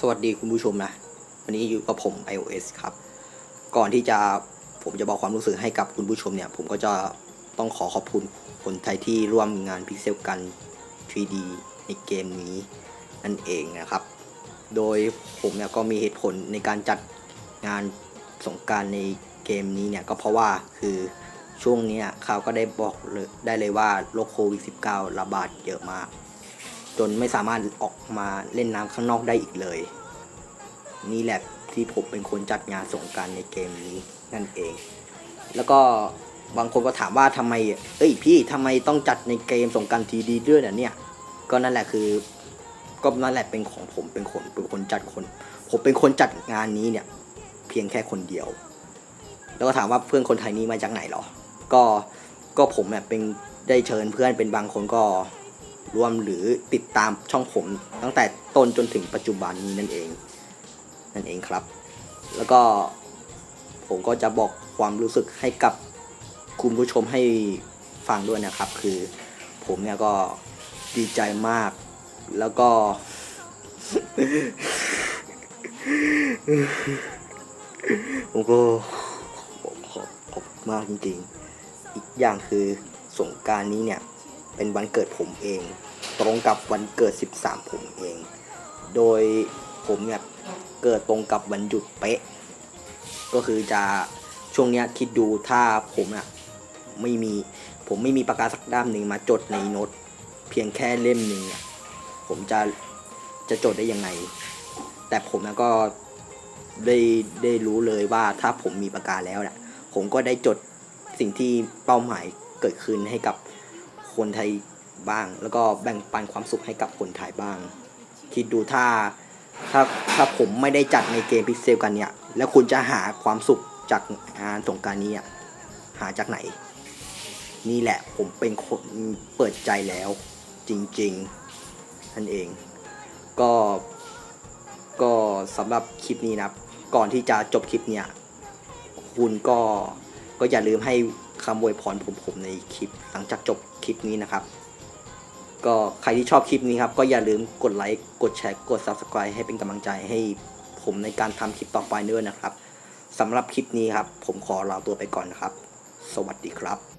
สวัสดีคุณผู้ชมนะ วันนี้อยู่กับผม iOS ครับ ก่อนที่จะผมจะบอกความรู้สึกให้กับคุณผู้ชมเนี่ย ผมก็จะต้องขอขอบคุณคนไทยที่ร่วมงานพิกเซลกัน 3D ในเกมนี้ นั่นเองนะครับ โดยผมเนี่ยก็มีเหตุผลในการจัดงานสงการในเกมนี้เนี่ย ก็เพราะว่าคือช่วงนี้เขาก็ได้บอกได้เลยว่าโรคโควิด -19 ระบาดเยอะมาก จนไม่สามารถออกมาเล่นน้ำข้างนอกได้อีกเลย นี่แหละที่ผมเป็นคนจัดงานสงการในเกมนี้นั่นเอง แล้วก็บางคนก็ถามว่าทำไม เอ้ยพี่ทำไมต้องจัดในเกมสงการทีดีด้วยนเนี่ย ก็นั่นแหละคือก็นั่นแหละเป็นของผมเป็นคนเป็นคนจัดคน ผมเป็นคนจัดงานนี้เนี่ย เพียงแค่คนเดียว แล้วก็ถามว่าเพื่อนคนไทยนี้มาจากไหนหรอ ก็ก็ผมเนี่ยเป็นได้เชิญเพื่อนเป็นบางคนก็ รวมหรือติดตามช่องผม ตั้งแต่ต้นจนถึงปัจจุบันนี้นั่นเอง นั่นเองครับ แล้วก็ผมก็จะบอกความรู้สึกให้กับคุณผู้ชมให้ฟังด้วยนะครับ คือผมเนี่ยก็ดีใจมาก แล้วก็ ผมก็ขอบขอบขอบมากจริงๆ อีกอย่างคือสงการนี้เนี่ย เป็นวันเกิดผมเอง ตรงกับวันเกิด 13 ผมเอง โดยผมเนี่ยเกิดตรงกับวันหยุดเป๊ะ ก็คือจะช่วงเนี้ยคิดดูถ้าผมอะไม่มีผมไม่มีปากกาสักด้ามหนึ่งมาจดในโน้ตเพียงแค่เล่มหนึ่งอะผมจะจะจดได้ยังไง แต่ผมก็ได้ได้รู้เลยว่าถ้าผมมีปากกาแล้วเนี่ยผมก็ได้จดสิ่งที่เป้าหมายเกิดขึ้นให้กับ คนไทยบ้าง แล้วก็แบ่งปันความสุขให้กับคนไทยบ้าง คิดดูถ้าถ้าถ้าผมไม่ได้จัดในเกมพิกเซลกันเนี่ย แล้วคุณจะหาความสุขจากงานสงการนี้อะหาจากไหน นี่แหละผมเป็นคนเปิดใจแล้วจริงๆนั่นเอง ก็ก็สำหรับคลิปนี้นะก่อนที่จะจบคลิปเนี่ย คุณก็ก็อย่าลืมให้ คำอวยพรผมผมในคลิปหลังจากจบคลิปนี้นะครับ ก็ใครที่ชอบคลิปนี้ครับ ก็อย่าลืมกดไลค์กดแชร์กด Subscribe ให้เป็นกำลังใจให้ผมในการทำคลิปต่อไปด้วยนะครับสำหรับคลิปนี้ครับ ผมขอลาตัวไปก่อนนะครับ สวัสดีครับ